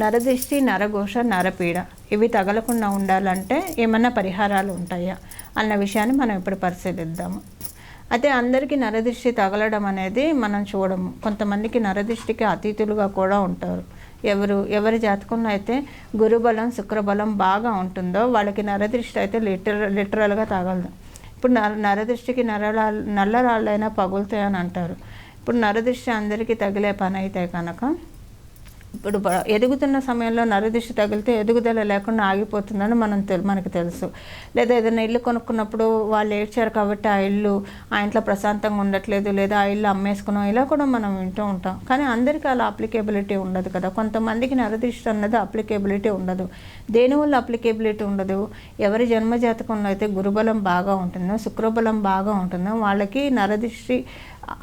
నరదిష్టి నరఘోష నరపీడ ఇవి తగలకుండా ఉండాలంటే ఏమన్నా పరిహారాలు ఉంటాయా అన్న విషయాన్ని మనం ఇప్పుడు పరిశీలిద్దాము. అయితే అందరికీ నరదిష్టి తగలడం అనేది మనం చూడము. కొంతమందికి నరదిష్టికి అతీతులుగా కూడా ఉంటారు. ఎవరు ఎవరి జాతకంలో అయితే గురుబలం శుక్రబలం బాగా ఉంటుందో వాళ్ళకి నరదృష్టి అయితే లిటర్ లిటరల్గా తగలదు. ఇప్పుడు నర నరదృష్టికి నరలా నల్లరాళ్ళైనా పగులుతాయని అంటారు. ఇప్పుడు నరదృష్టి అందరికీ తగిలే పని అయితే కనుక ఇప్పుడు ఎదుగుతున్న సమయంలో నరదిష్టి తగిలితే ఎదుగుదల లేకుండా ఆగిపోతుందని మనం మనకు తెలుసు. లేదా ఏదైనా ఇల్లు కొనుక్కున్నప్పుడు వాళ్ళు ఏడ్చారు కాబట్టి ఆ ఇల్లు ఆ ఇంట్లో ప్రశాంతంగా ఉండట్లేదు లేదా ఆ ఇల్లు అమ్మేసుకున్నాం ఇలా కూడా మనం వింటూ ఉంటాం. కానీ అందరికీ అలా అప్లికేబిలిటీ ఉండదు కదా. కొంతమందికి నరదిష్టి అన్నది అప్లికేబిలిటీ ఉండదు. దేనివల్ల అప్లికేబిలిటీ ఉండదు? ఎవరి జన్మజాతకంలో అయితే గురుబలం బాగా ఉంటుందో శుక్రబలం బాగా ఉంటుందో వాళ్ళకి నరదిష్టి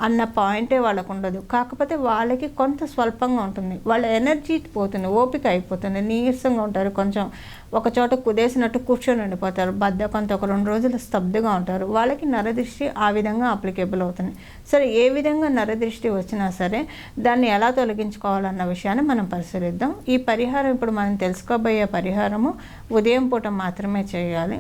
అన్న పాయింటే వాళ్ళకు ఉండదు కాకపోతే వాళ్ళకి కొంత స్వల్పంగా ఉంటుంది. వాళ్ళ ఎనర్జీ పోతుంది ఓపిక అయిపోతుంది నీరసంగా ఉంటారు. కొంచెం ఒక చోట కుదేసినట్టు కూర్చొని ఉండిపోతారు. బద్ద కొంత ఒక రెండు రోజులు స్తబ్దుగా ఉంటారు. వాళ్ళకి నరదృష్టి ఆ విధంగా అప్లికేబుల్ అవుతుంది. సరే ఏ విధంగా నరదృష్టి వచ్చినా సరే దాన్ని ఎలా తొలగించుకోవాలన్న విషయాన్ని మనం పరిశీలిద్దాం. ఈ పరిహారం ఇప్పుడు మనం తెలుసుకోబోయే పరిహారము ఉదయం పూట మాత్రమే చేయాలి.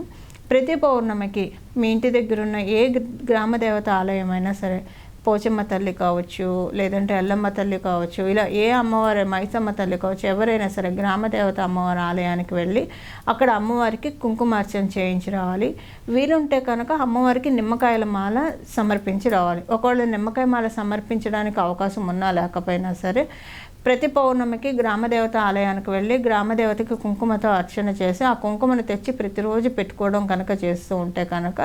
ప్రతి పౌర్ణమికి మీ ఇంటి దగ్గర ఉన్న ఏ గ్రామ దేవత ఆలయం అయినా సరే పోచమ్మ తల్లి కావచ్చు లేదంటే ఎల్లమ్మ తల్లి కావచ్చు ఇలా ఏ అమ్మవారి మైసమ్మ తల్లి కావచ్చు ఎవరైనా సరే గ్రామదేవత అమ్మవారి ఆలయానికి వెళ్ళి అక్కడ అమ్మవారికి కుంకుమార్చన చేయించి రావాలి. వీలుంటే కనుక అమ్మవారికి నిమ్మకాయల మాల సమర్పించి రావాలి. ఒకవేళ నిమ్మకాయ మాల సమర్పించడానికి అవకాశం ఉన్నా లేకపోయినా సరే ప్రతి పౌర్ణమికి గ్రామదేవత ఆలయానికి వెళ్ళి గ్రామదేవతకి కుంకుమతో అర్చన చేసి ఆ కుంకుమను తెచ్చి ప్రతిరోజు పెట్టుకోవడం కనుక చేస్తూ ఉంటే కనుక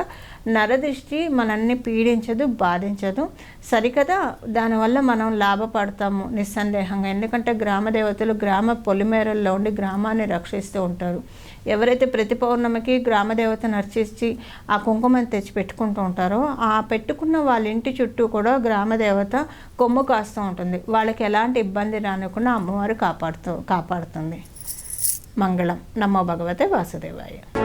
నరదృష్టి మనల్ని పీడించదు బాధించదు. సరికదా? దానివల్ల మనం లాభపడతాము నిస్సందేహంగా. ఎందుకంటే గ్రామదేవతలు గ్రామ పొలిమేరల్లో ఉండి గ్రామాన్ని రక్షిస్తూ ఉంటారు. ఎవరైతే ప్రతి పౌర్ణమికి గ్రామదేవతను అర్చించి ఆ కుంకుమను తెచ్చి పెట్టుకుంటూ ఉంటారో ఆ పెట్టుకున్న వాళ్ళ ఇంటి చుట్టూ కూడా గ్రామదేవత కొమ్ము కాస్తూ ఉంటుంది. వాళ్ళకి ఎలాంటి ఇబ్బంది రానికుండా అమ్మవారు కాపాడుతూ కాపాడుతుంది. మంగళం. నమో భగవతే వాసుదేవాయ.